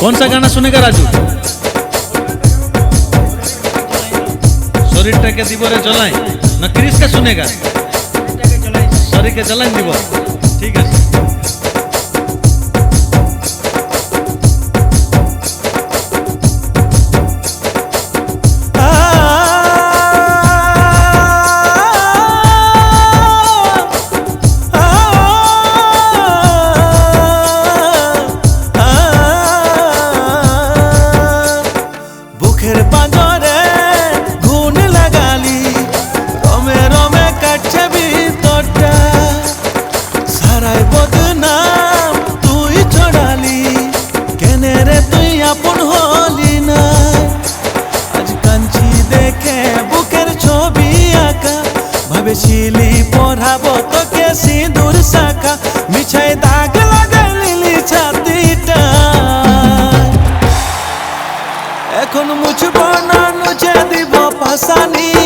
कौन सा गाना सुनेगा राजू শরীরটাকে দিবরে জ্বলাই না ক্রিসকে শুনেগা শরীরকে জ্বলাই দিব ঠিক আছে ঘুন লাগালি, রমে কাটছে ভিতরটা। তুই ছড়ালি, কেনে রে তুই না? দেখে বুকের ছবি আঁকা পড়াবো তোকে সিঁদুর मुझ बनानु जे वापस पसानी